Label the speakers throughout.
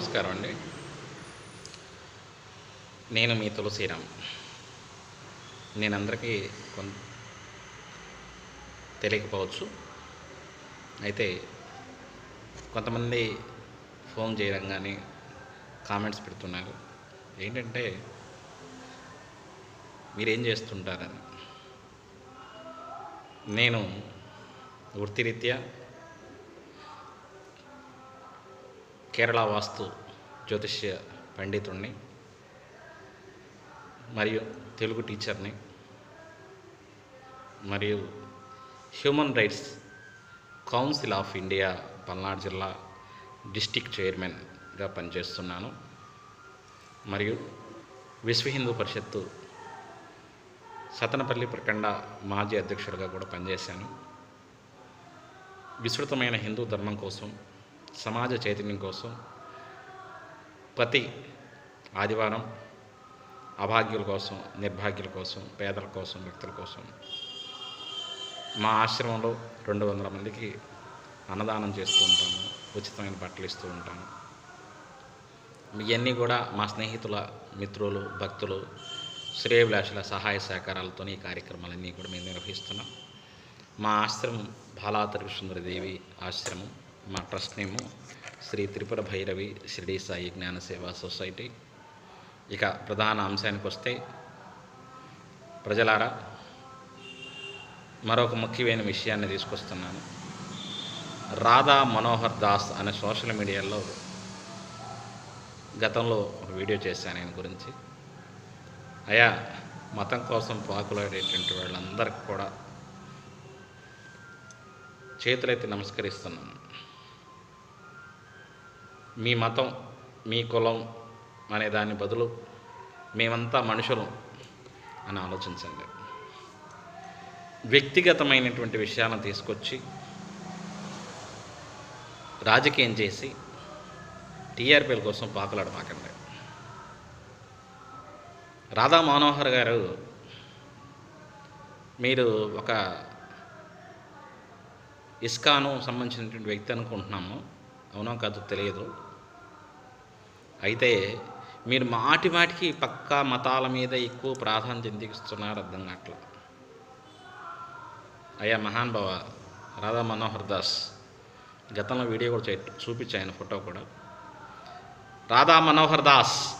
Speaker 1: నమస్కారం అండి. నేను మీ తులసిరామ్. నేను అందరికీ కొంత తెలియకపోవచ్చు. అయితే కొంతమంది ఫోన్ చేయడం కానీ కామెంట్స్ పెడుతున్నారు. ఏంటంటే మీరేం చేస్తుంటారని. నేను వృత్తిరీత్యా కేరళ వాస్తు జ్యోతిష్య పండితుణ్ణి మరియు తెలుగు టీచర్ని మరియు human rights council of India Palnadu జిల్లా డిస్టిక్ చైర్మన్గా పనిచేస్తున్నాను. మరియు విశ్వ హిందూ పరిషత్తు సతనపల్లి ప్రఖండ మాజీ అధ్యక్షుడిగా కూడా పనిచేశాను. విస్తృతమైన హిందూ ధర్మం కోసం సమాజ చైతన్యం కోసం ప్రతి ఆదివారం అభాగ్యుల కోసం నిర్భాగ్యుల కోసం పేదల కోసం వ్యక్తుల కోసం మా ఆశ్రమంలో రెండు వందల మందికి అన్నదానం చేస్తూ ఉంటాము ఉచితమైన బట్టలు ఇస్తూ ఉంటాము. ఇవన్నీ కూడా మా స్నేహితుల మిత్రులు భక్తులు శ్రేయభిలాషుల సహాయ సహకారాలతో ఈ కార్యక్రమాలన్నీ కూడా మేము నిర్వహిస్తున్నాం. మా ఆశ్రమం బాలాతరి సుందరదేవి ఆశ్రమం. మా ట్రస్ట్ నేము శ్రీ త్రిపుర భైరవి షిరిడి సాయి జ్ఞాన సేవా సొసైటీ. ఇక ప్రధాన అంశానికి వస్తే ప్రజలారా మరొక ముఖ్యమైన విషయాన్ని తీసుకొస్తున్నాను. రాధా మనోహర్ దాస్ అనే సోషల్ మీడియాలో గతంలో ఒక వీడియో చేశాను ఆయన గురించి. అయా మతం కోసం పాకులాడేటువంటి వాళ్ళందరికీ కూడా చేతులైతే నమస్కరిస్తున్నాను. మీ మతం మీ కులం అనే దాని బదులు మేమంతా మనుషులం అని ఆలోచించండి. వ్యక్తిగతమైనటువంటి విషయాలను తీసుకొచ్చి రాజకీయం చేసి టీఆర్పీల కోసం పాకులాడమాకండి రాధా మనోహర్ గారు మీరు ఒక ఇస్కాను సంబంధించినటువంటి వ్యక్తి అనుకుంటున్నాము. అవునో కాదు తెలియదు. అయితే మీరు మాటి మాటికి పక్కా మతాల మీద ఎక్కువ ప్రాధాన్యత ఎందుకు ఇస్తున్నారు అర్థం కావట్లా అయ్యా మహాన్ రాధా మనోహర్ దాస్ గతంలో వీడియో కూడా చే ఆయన ఫోటో కూడా. రాధా మనోహర్ దాస్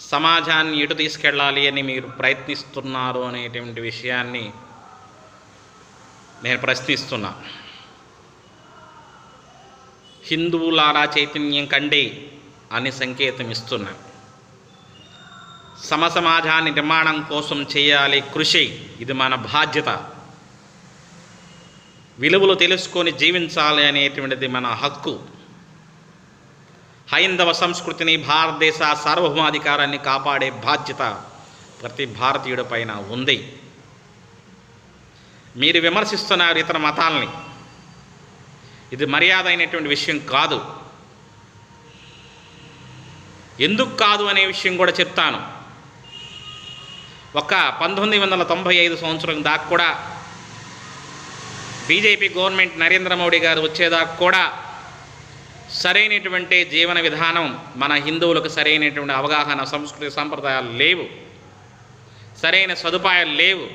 Speaker 1: సమాజాన్ని ఎటు తీసుకెళ్ళాలి అని మీరు ప్రయత్నిస్తున్నారు అనేటువంటి విషయాన్ని నేను ప్రశ్నిస్తున్నా. హిందువులారా చైతన్యం కండి అని సంకేతం ఇస్తున్నా సమసమాజాన్ని నిర్మాణం కోసం చేయాలి కృషి ఇది మన బాధ్యత. విలువలు తెలుసుకొని జీవించాలి అనేటువంటిది మన హక్కు. హైందవ సంస్కృతిని భారతదేశ సార్వభౌమాధికారాన్ని కాపాడే బాధ్యత ప్రతి భారతీయుడి పైన ఉంది. మీరు విమర్శిస్తున్నారు ఇతర మతాలని. ఇది మర్యాద అయినటువంటి విషయం కాదు. ఎందుకు కాదు అనే విషయం కూడా చెప్తాను. ఒక పంతొమ్మిది వందల తొంభై ఐదు సంవత్సరం దాకా కూడా బీజేపీ గవర్నమెంట్ నరేంద్ర మోడీ గారు వచ్చేదాకా కూడా సరైనటువంటి జీవన విధానం మన హిందువులకు సరైనటువంటి అవగాహన సంస్కృతి సంప్రదాయాలు లేవు. సరైన సదుపాయాలు లేవు.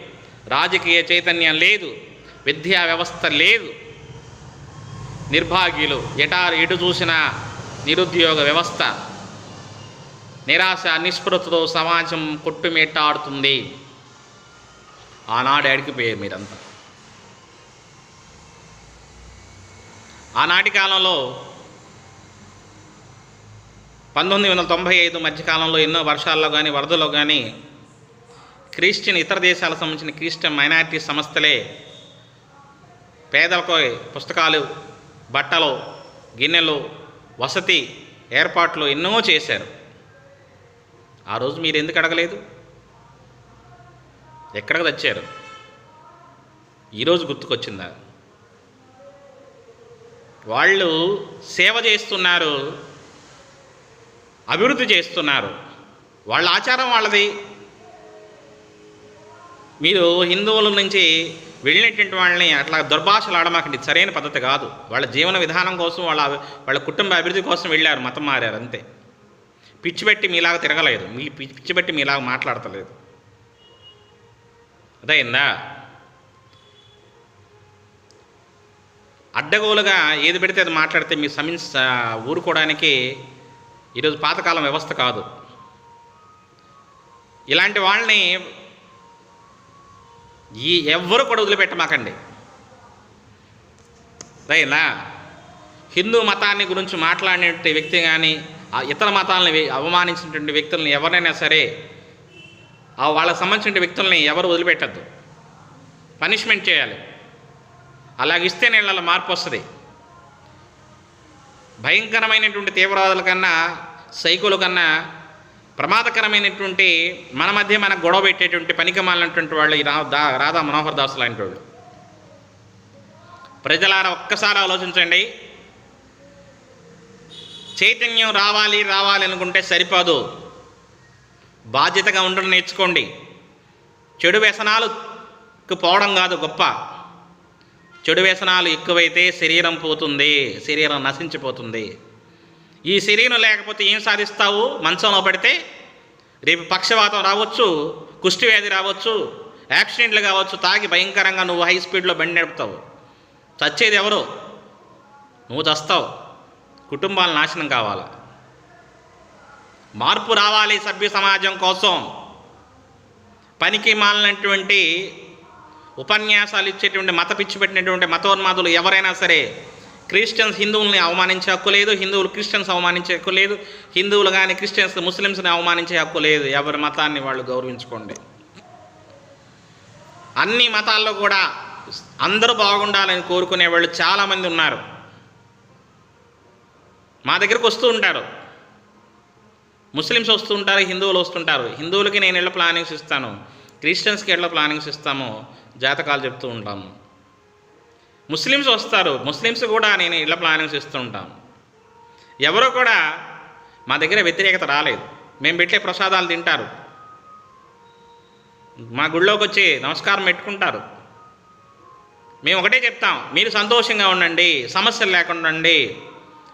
Speaker 1: రాజకీయ చైతన్యం లేదు. విద్యా వ్యవస్థ లేదు. నిర్భాగ్యులు ఎటారు ఎటు చూసినా నిరుద్యోగ వ్యవస్థ. నిరాశ నిస్పృహతో సమాజం కొట్టుమిట్టాడుతుంది. ఆనాడు అడిగిపోయారు మీరంతా. ఆనాటి కాలంలో పంతొమ్మిది వందల తొంభై ఐదు మధ్యకాలంలో ఎన్నో వర్షాల్లో కానీ వరదలో కానీ క్రిస్టియన్ ఇతర దేశాలకు సంబంధించిన క్రిస్టియన్ మైనారిటీ సంస్థలే పేదలకు పుస్తకాలు బట్టలు గిన్నెలు వసతి ఏర్పాట్లు ఎన్నో చేశారు. ఆ రోజు మీరు ఎందుకు అడగలేదు? ఎక్కడికి తెచ్చారు? ఈరోజు గుర్తుకొచ్చిందా? వాళ్ళు సేవ చేస్తున్నారు అభివృద్ధి చేస్తున్నారు. వాళ్ళ ఆచారం వాళ్ళది. మీరు హిందువుల నుంచి వెళ్ళినటువంటి వాళ్ళని అట్లా దుర్భాషలు ఆడమాకండి. సరైన పద్ధతి కాదు. వాళ్ళ జీవన విధానం కోసం వాళ్ళ వాళ్ళ కుటుంబ అభివృద్ధి కోసం వెళ్ళారు మతం మారారు అంతే. పిచ్చిపెట్టి మీలాగా తిరగలేదు. మీ పిచ్చిపెట్టి పిచ్చి పెట్టి మీలాగా మాట్లాడతలేదు. అదైందా? అడ్డగోలుగా ఏది పెడితే అది మాట్లాడితే మీ సమీన్ ఊరుకోవడానికి ఈరోజు పాతకాలం వ్యవస్థ కాదు. ఇలాంటి వాళ్ళని ఈ ఎవ్వరు కూడా వదిలిపెట్టమాకండి. రైనా హిందూ మతాన్ని గురించి మాట్లాడినటువంటి వ్యక్తి కానీ ఆ ఇతర మతాలను అవమానించినటువంటి వ్యక్తులను ఎవరైనా సరే వాళ్ళకి సంబంధించిన వ్యక్తుల్ని ఎవరు వదిలిపెట్టద్దు. పనిష్మెంట్ చేయాలి. అలాగిస్తే నీళ్ళ మార్పు వస్తుంది. భయంకరమైనటువంటి తీవ్రవాదుల కన్నా సైకుల కన్నా ప్రమాదకరమైనటువంటి మన మధ్య మనకు గొడవ పెట్టేటువంటి పనికిమాలినటువంటి వాళ్ళు ఈ రా దా రాధా మనోహర్ దాస్ లాంటి వాళ్ళు. ప్రజలారా ఒక్కసారి ఆలోచించండి. చైతన్యం రావాలి రావాలి అనుకుంటే సరిపోదు. బాధ్యతగా ఉండడం నేర్చుకోండి. చెడు వ్యసనాలకు పోవడం కాదు గొప్ప. చెడు వ్యసనాలు ఎక్కువైతే శరీరం పోతుంది శరీరం నశించిపోతుంది. ఈ శరీరం లేకపోతే ఏం సాధిస్తావు? మంచంలో పడితే రేపు పక్షవాతం రావచ్చు కుష్టి వ్యాధి రావచ్చు యాక్సిడెంట్లు కావచ్చు తాగి భయంకరంగా నువ్వు హై స్పీడ్లో బండి నడుపుతావు. చచ్చేది ఎవరు? నువ్వు చస్తావు. కుటుంబాలు నాశనం కావాలి? మార్పు రావాలి సభ్య సమాజం కోసం. పనికి మాలినటువంటి ఉపన్యాసాలు ఇచ్చేటువంటి మత పిచ్చి పెట్టినటువంటి మతోన్మాదులు ఎవరైనా సరే క్రిస్టియన్స్ హిందువుల్ని అవమానించే హక్కు లేదు హిందువులు క్రిస్టియన్స్ అవమానించే హక్కు లేదు హిందువులు కానీ క్రిస్టియన్స్ ముస్లిమ్స్ని అవమానించే హక్కు లేదు. ఎవరి మతాన్ని వాళ్ళు గౌరవించుకోండి. అన్ని మతాల్లో కూడా అందరూ బాగుండాలని కోరుకునే వాళ్ళు చాలామంది ఉన్నారు. మా దగ్గరకు వస్తూ ఉంటారు. ముస్లిమ్స్ వస్తూ ఉంటారు హిందువులు వస్తుంటారు హిందువులకి నేను ఇళ్ళ ప్లానింగ్స్ ఇస్తాను? క్రిస్టియన్స్కి ఇళ్ళ ప్లానింగ్స్ ఇస్తాము జాతకాలు చెప్తూ ఉంటాము. ముస్లిమ్స్ వస్తారు. ముస్లిమ్స్ కూడా నేను ఇళ్ళ ప్లానింగ్స్ ఇస్తూ ఉంటాను. ఎవరో కూడా మా దగ్గర వ్యతిరేకత రాలేదు. మేము పెట్టే ప్రసాదాలు తింటారు. మా గుళ్ళోకి వచ్చి నమస్కారం పెట్టుకుంటారు. మేము ఒకటే చెప్తాం మీరు సంతోషంగా ఉండండి సమస్యలు లేకుండా ఉండండి.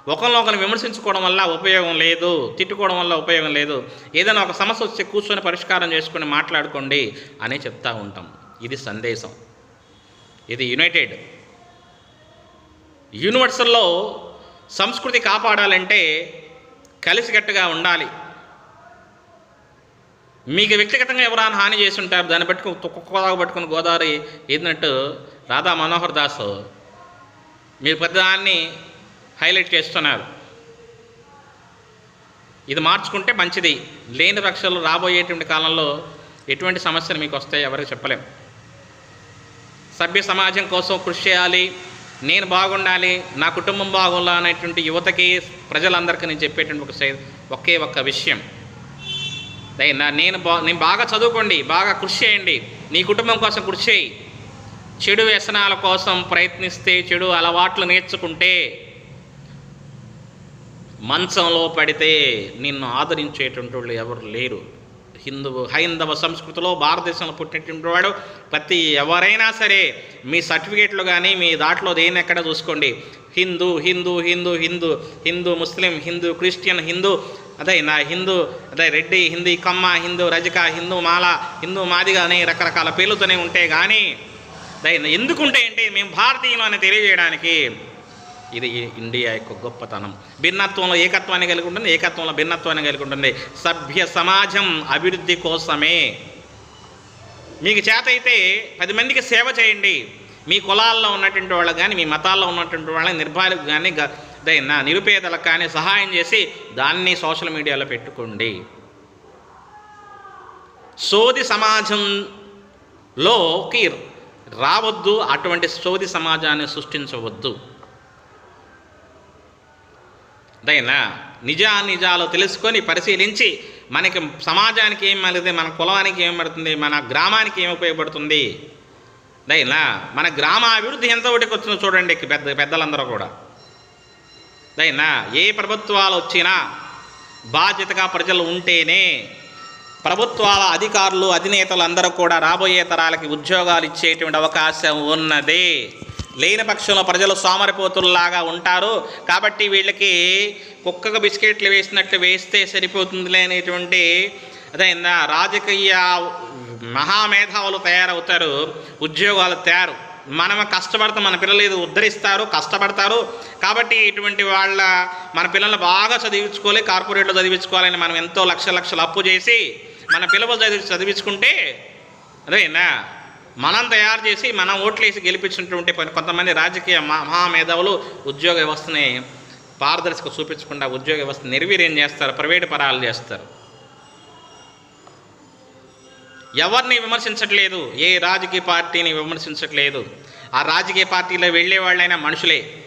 Speaker 1: ఒకరిని విమర్శించుకోవడం వల్ల ఉపయోగం లేదు తిట్టుకోవడం వల్ల ఉపయోగం లేదు. ఏదైనా ఒక సమస్య వచ్చి కూర్చొని పరిష్కారం చేసుకొని మాట్లాడుకోండి అని చెప్తా ఉంటాం. ఇది సందేశం. ఇది యునైటెడ్. యూనివర్సల్లో సంస్కృతి కాపాడాలంటే కలిసికట్టుగా ఉండాలి. మీకు వ్యక్తిగతంగా ఎవరైనా హాని చేసి ఉంటారు దాన్ని పట్టుకుని కుక్కలాగా పట్టుకుని గోదావరి ఏదినట్టు రాధా మనోహర్ దాస్. మీరు పెద్దదాన్ని హైలైట్ చేస్తున్నారు. ఇది మార్చుకుంటే మంచిది. లేని పక్షాలు రాబోయేటువంటి కాలంలో ఎటువంటి సమస్యలు మీకు వస్తాయి ఎవరికి చెప్పలేం. సభ్య సమాజం కోసం కృషి చేయాలి. నేను బాగుండాలి నా కుటుంబం బాగుండాలి అనేటువంటి యువతకి ప్రజలందరికీ నేను చెప్పేటువంటి ఒక ఒకే ఒక్క విషయం. అయినా నేను బా నేను బాగా చదువుకోండి బాగా కృషి చేయండి నీ కుటుంబం కోసం కృషి చేయి. చెడు వ్యసనాల కోసం ప్రయత్నిస్తే చెడు అలవాట్లు నేర్చుకుంటే మంచంలో పడితే నిన్ను ఆదరించేటువంటి వాళ్ళు ఎవరు లేరు. హిందువు హైందవ సంస్కృతిలో భారతదేశంలో పుట్టినటువంటి వాడు. ప్రతి ఎవరైనా సరే మీ సర్టిఫికేట్లు కానీ మీ దాంట్లో దేని ఎక్కడ చూసుకోండి? హిందూ హిందూ హిందూ హిందూ హిందూ ముస్లిం హిందూ క్రిస్టియన్ హిందూ అదే నా హిందూ అదే రెడ్డి హిందీ కమ్మ హిందూ రజక హిందూ మాల హిందూ మాదిగా అనే రకరకాల పేర్లతోనే ఉంటే కానీ అదే ఎందుకు మేము భారతీయులు అని తెలియజేయడానికి ఇది ఇండియా యొక్క గొప్పతనం. భిన్నత్వంలో ఏకత్వాన్ని కలిగి ఉంటుంది ఏకత్వంలో భిన్నత్వాన్ని కలిగి ఉంటుంది. సభ్య సమాజం అభివృద్ధి కోసమే. మీకు చేత అయితే పది మందికి సేవ చేయండి. మీ కులాల్లో ఉన్నటువంటి వాళ్ళకి కానీ మీ మతాల్లో ఉన్నటువంటి వాళ్ళని నిర్భాలకు కానీ గ- నా నిరుపేదలకు కానీ సహాయం చేసి దాన్ని సోషల్ మీడియాలో పెట్టుకోండి. సోది సమాజంలోకి రావద్దు అటువంటి సోది సమాజాన్ని సృష్టించవద్దు. అదైనా నిజా నిజాలు తెలుసుకొని పరిశీలించి మనకి సమాజానికి ఏం మళ్ళీ మన కులానికి ఏం పడుతుంది మన గ్రామానికి ఏం ఉపయోగపడుతుంది? దైనా మన గ్రామ అభివృద్ధి ఎంత ఒకటికి వచ్చిందో చూడండి పెద్ద పెద్దలందరూ కూడా. దైనా ఏ ప్రభుత్వాలు వచ్చినా బాధ్యతగా ప్రజలు ఉంటేనే
Speaker 2: ప్రభుత్వాల అధికారులు అధినేతలు అందరూ కూడా రాబోయే తరాలకి ఉద్యోగాలు ఇచ్చేటువంటి అవకాశం ఉన్నది. లేని పక్షంలో ప్రజలు సోమరిపోతుల్లాగా ఉంటారు. కాబట్టి వీళ్ళకి కుక్కకు బిస్కెట్లు వేసినట్లు వేస్తే సరిపోతుందిలే అనేటువంటి అదే రాజకీయ మహామేధావులు తయారవుతారు. ఉద్యోగాలు తయారు. మనం కష్టపడతాం మన పిల్లలు ఇది ఉద్ధరిస్తారు కష్టపడతారు. కాబట్టి ఇటువంటి వాళ్ళ మన పిల్లల్ని బాగా చదివించుకోవాలి కార్పొరేట్లో చదివించుకోవాలని మనం ఎంతో లక్ష లక్షలు అప్పు చేసి మన పిల్లలు చదివి చదివించుకుంటే అదేనా మనం తయారు చేసి మనం ఓట్లేసి గెలిపించినటువంటి కొంతమంది రాజకీయ మహామేధావులు ఉద్యోగ వ్యవస్థని పారదర్శక చూపించకుండా ఉద్యోగ వ్యవస్థ నిర్వీర్యం చేస్తారు ప్రైవేటు పరాలు చేస్తారు. ఎవరిని విమర్శించట్లేదు ఏ రాజకీయ పార్టీని విమర్శించట్లేదు. ఆ రాజకీయ పార్టీలో వెళ్ళే వాళ్ళైనా మనుషులే.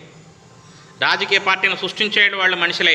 Speaker 2: రాజకీయ పార్టీని సృష్టించే వాళ్ళు మనుషులే.